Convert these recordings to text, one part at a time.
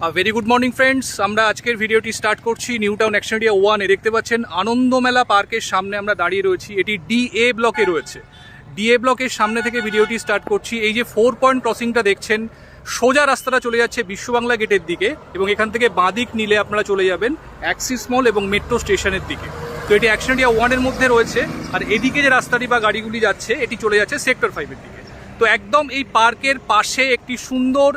Very good morning friends আমরা আজকের ভিডিওটি স্টার্ট করছি নিউ টাউন অ্যাকশনেরিয়া ওয়ানে দেখতে পাচ্ছেন আনন্দমেলা পার্কের সামনে আমরা দাঁড়িয়ে রয়েছি। এটি ডি এ ব্লকে রয়েছে ডি এ ব্লকের সামনে থেকে ভিডিওটি স্টার্ট করছি। এই যে ফোর পয়েন্ট ক্রসিংটা দেখছেন, সোজা রাস্তাটা চলে যাচ্ছে বিশ্ববাংলা গেটের দিকে এবং এখান থেকে বাঁদিক নিলে আপনারা চলে যাবেন অ্যাক্সিস মল এবং মেট্রো স্টেশনের দিকে। তো এটি অ্যাকশনেরিয়া ওয়ানের মধ্যে রয়েছে। আর এদিকে যে রাস্তাটি বা গাড়িগুলি যাচ্ছে, এটি চলে যাচ্ছে সেক্টর ফাইভের দিকে। তো একদম এই পার্কের পাশে একটি সুন্দর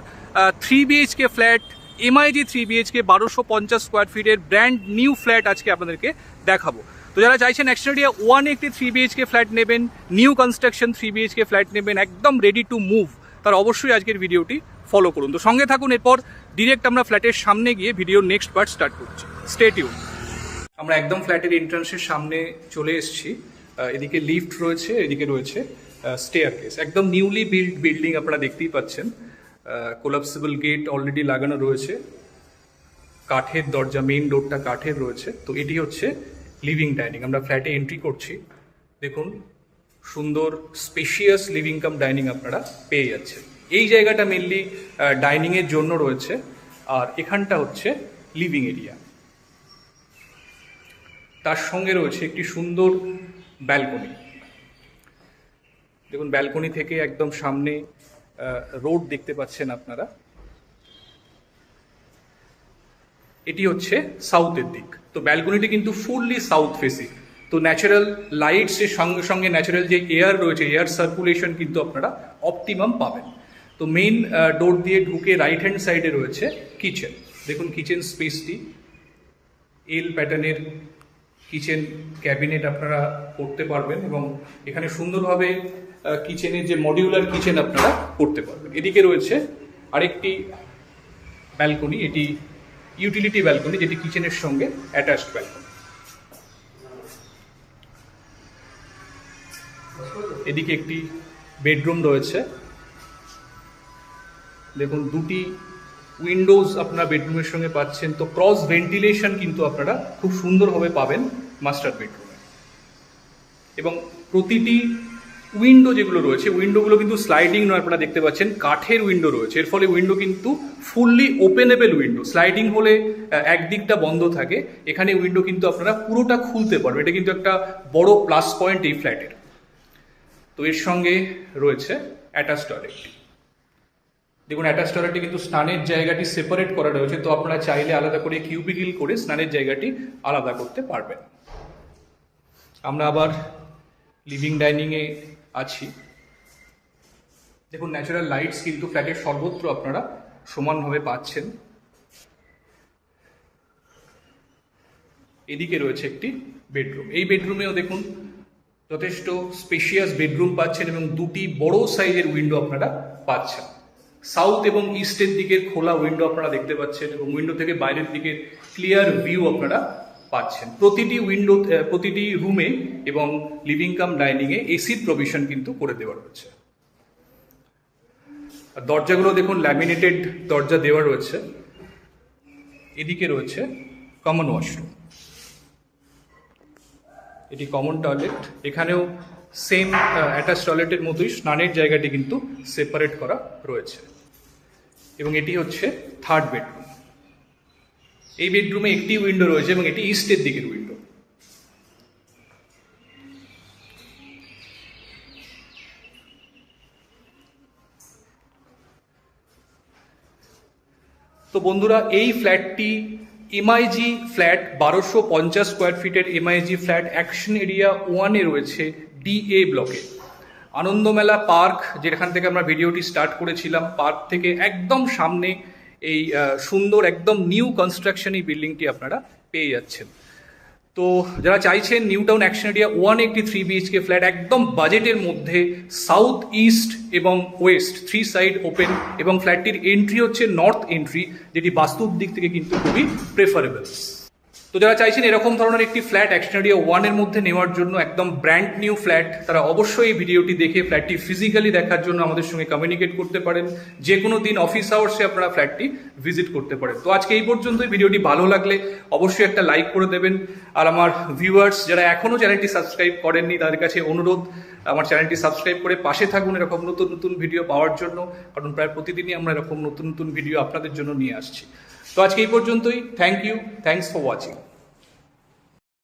three BHK flat MIG three BHK বারোশো পঞ্চাশ স্কোয়ার ফিটের ব্র্যান্ড নিউ ফ্ল্যাট আজকে আপনাদেরকে দেখাবো। তো যারা চাইছেন এক্সটেরিয়া ওয়ান একটি থ্রি বিএইচকে ফ্ল্যাট নেবেন new construction three BHK flat নেবেন, একদম রেডি টু মুভ তার অবশ্যই আজকের ভিডিওটি ফলো করুন। তো সঙ্গে থাকুন, এরপর ডিরেক্ট আমরা ফ্ল্যাটের সামনে গিয়ে ভিডিওর নেক্সট পার্ট স্টার্ট করছি। স্টেটিউ আমরা একদম ফ্ল্যাটের এন্ট্রান্সের সামনে চলে এসেছি। এদিকে লিফট রয়েছে, এদিকে রয়েছে স্টেয়ার কেস একদম নিউলি বিল্ড বিল্ডিং আপনারা দেখতেই পাচ্ছেন। কোলাপসিবল গেট অলরেডি লাগানো রয়েছে। কাঠের দরজা মেইন ডোরটা কাঠের রয়েছে। তো এটি হচ্ছে লিভিং ডাইনিং আমরা ফ্ল্যাটে এন্ট্রি করছি। দেখুন, সুন্দর স্পেশিয়াস লিভিং কাম ডাইনিং আপনারা পেয়ে যাচ্ছেন। এই জায়গাটা মেনলি ডাইনিংয়ের জন্য রয়েছে। আর এখানটা হচ্ছে লিভিং এরিয়া তার সঙ্গে রয়েছে একটি সুন্দর ব্যালকনি দেখুন ব্যালকনি থেকে একদম সামনে রোড দেখতে পাচ্ছেন আপনারা। এটি হচ্ছে সাউথের দিক। তো ব্যালকনিটি কিন্তু ফুললি সাউথ ফেসিং। তো ন্যাচারাল লাইটসের সঙ্গে সঙ্গে ন্যাচারাল যে এয়ার রয়েছে এয়ার সার্কুলেশন কিন্তু আপনারা অপটিমাম পাবেন। তো মেইন ডোর দিয়ে ঢুকে রাইট হ্যান্ড সাইডে রয়েছে কিচেন দেখুন কিচেন স্পেসটি এল প্যাটার্নের কিচেন ক্যাবিনেট আপনারা করতে পারবেন এবং এখানে সুন্দরভাবে কিচেনের যে মডিউলার কিচেন আপনারা করতে পারবেন। এদিকে রয়েছে আরেকটি ব্যালকনি এটি ইউটিলিটি ব্যালকনি যেটি কিচেনের সঙ্গে অ্যাটাচড ব্যালকনি এদিকে একটি বেডরুম রয়েছে। দেখুন, দুটি উইন্ডোজ আপনারা বেডরুমের সঙ্গে পাচ্ছেন। তো ক্রস ভেন্টিলেশন কিন্তু আপনারা খুব সুন্দরভাবে পাবেন মাস্টার বেডরুমে এবং প্রতিটি উইন্ডো যেগুলো রয়েছে উইন্ডোগুলো কিন্তু স্লাইডিং নয়, আপনারা দেখতে পাচ্ছেন। কাঠের উইন্ডো রয়েছে। এর ফলে উইন্ডো কিন্তু ফুললি ওপেনেবেল উইন্ডো স্লাইডিং হলে একদিকটা বন্ধ থাকে। এখানে উইন্ডো কিন্তু আপনারা পুরোটা খুলতে পারবেন। এটা কিন্তু একটা বড় প্লাস পয়েন্ট এই ফ্ল্যাটের তো এর সঙ্গে রয়েছে অ্যাটাচ টয়লেটটি দেখুন অ্যাটাচ টয়লেটে কিন্তু স্নানের জায়গাটি সেপারেট করা রয়েছে। তো আপনারা চাইলে আলাদা করে কিউবিকিল করে স্নানের জায়গাটি আলাদা করতে পারবেন। আমরা আবার লিভিং ডাইনিংয়ে আছি। দেখুন ন্যাচারাল লাইটস কিন্তু ফ্ল্যাটের সর্বত্র আপনারা সমানভাবে পাচ্ছেন। এদিকে রয়েছে একটি বেডরুম এই বেডরুমেও দেখুন, যথেষ্ট স্পেশিয়াস বেডরুম পাচ্ছেন এবং দুটি বড় সাইজের উইন্ডো আপনারা পাচ্ছেন। সাউথ এবং ইস্টের দিকের খোলা উইন্ডো আপনারা দেখতে পাচ্ছেন এবং উইন্ডো থেকে বাইরের দিকের ক্লিয়ার ভিউ আপনারা পাচ্ছেন। প্রতিটি উইন্ডো প্রতিটি রুমে এবং লিভিং কাম ডাইনিংয়ে এসির প্রভিশন কিন্তু করে দেওয়া রয়েছে। দরজাগুলো দেখুন ল্যামিনেটেড দরজা দেওয়া রয়েছে। এদিকে রয়েছে কমন ওয়াশরুম এটি কমন টয়লেট এখানেও সেম অ্যাটাচ টয়লেটের মতোই স্নানের জায়গাটি কিন্তু সেপারেট করা রয়েছে। এবং এটি হচ্ছে থার্ড বেডরুম এই বেডরুমে একটি উইন্ডো রয়েছে এবং এটি ইস্টের দিকের উইন্ডো তো বন্ধুরা, এই ফ্ল্যাটটি এমআইজি ফ্ল্যাট বারোশো পঞ্চাশ স্কোয়ার ফিটের এমআইজি ফ্ল্যাট অ্যাকশন এরিয়া ওয়ানে রয়েছে ডিএ ব্লকে আনন্দমেলা পার্ক যেখান থেকে আমরা ভিডিওটি স্টার্ট করেছিলাম পার্ক থেকে একদম সামনে এই সুন্দর একদম নিউ কনস্ট্রাকশন এই বিল্ডিংটি আপনারা পেয়ে যাচ্ছেন। তো যারা চাইছেন new town action area one eighty three BHK flat একদম বাজেটের মধ্যে সাউথ ইস্ট এবং ওয়েস্ট থ্রি সাইড ওপেন এবং ফ্ল্যাটটির এন্ট্রি হচ্ছে নর্থ এন্ট্রি যেটি বাস্তুর দিক থেকে কিন্তু খুবই প্রেফারেবল তো যারা চাইছেন এরকম ধরনের একটি ফ্ল্যাট অ্যাকশনারিয়া ওয়ানের মধ্যে নেওয়ার জন্য একদম ব্র্যান্ড নিউ ফ্ল্যাট তারা অবশ্যই এই ভিডিওটি দেখে ফ্ল্যাটটি ফিজিক্যালি দেখার জন্য আমাদের সঙ্গে কমিউনিকেট করতে পারেন। যে কোনো দিন অফিস আওয়ার্সে আপনারা ফ্ল্যাটটি ভিজিট করতে পারেন। তো আজকে এই পর্যন্তই। ভিডিওটি ভালো লাগলে অবশ্যই একটা লাইক করে দেবেন। আর আমার ভিউয়ার্স যারা এখনও চ্যানেলটি সাবস্ক্রাইব করেননি, তাদের কাছে অনুরোধ, আমার চ্যানেলটি সাবস্ক্রাইব করে পাশে থাকুন এরকম নতুন নতুন ভিডিও পাওয়ার জন্য। কারণ প্রায় প্রতিদিনই আমরা এরকম নতুন নতুন ভিডিও আপনাদের জন্য নিয়ে আসছি। তো আজকে এই পর্যন্তই। Thank you thanks for watching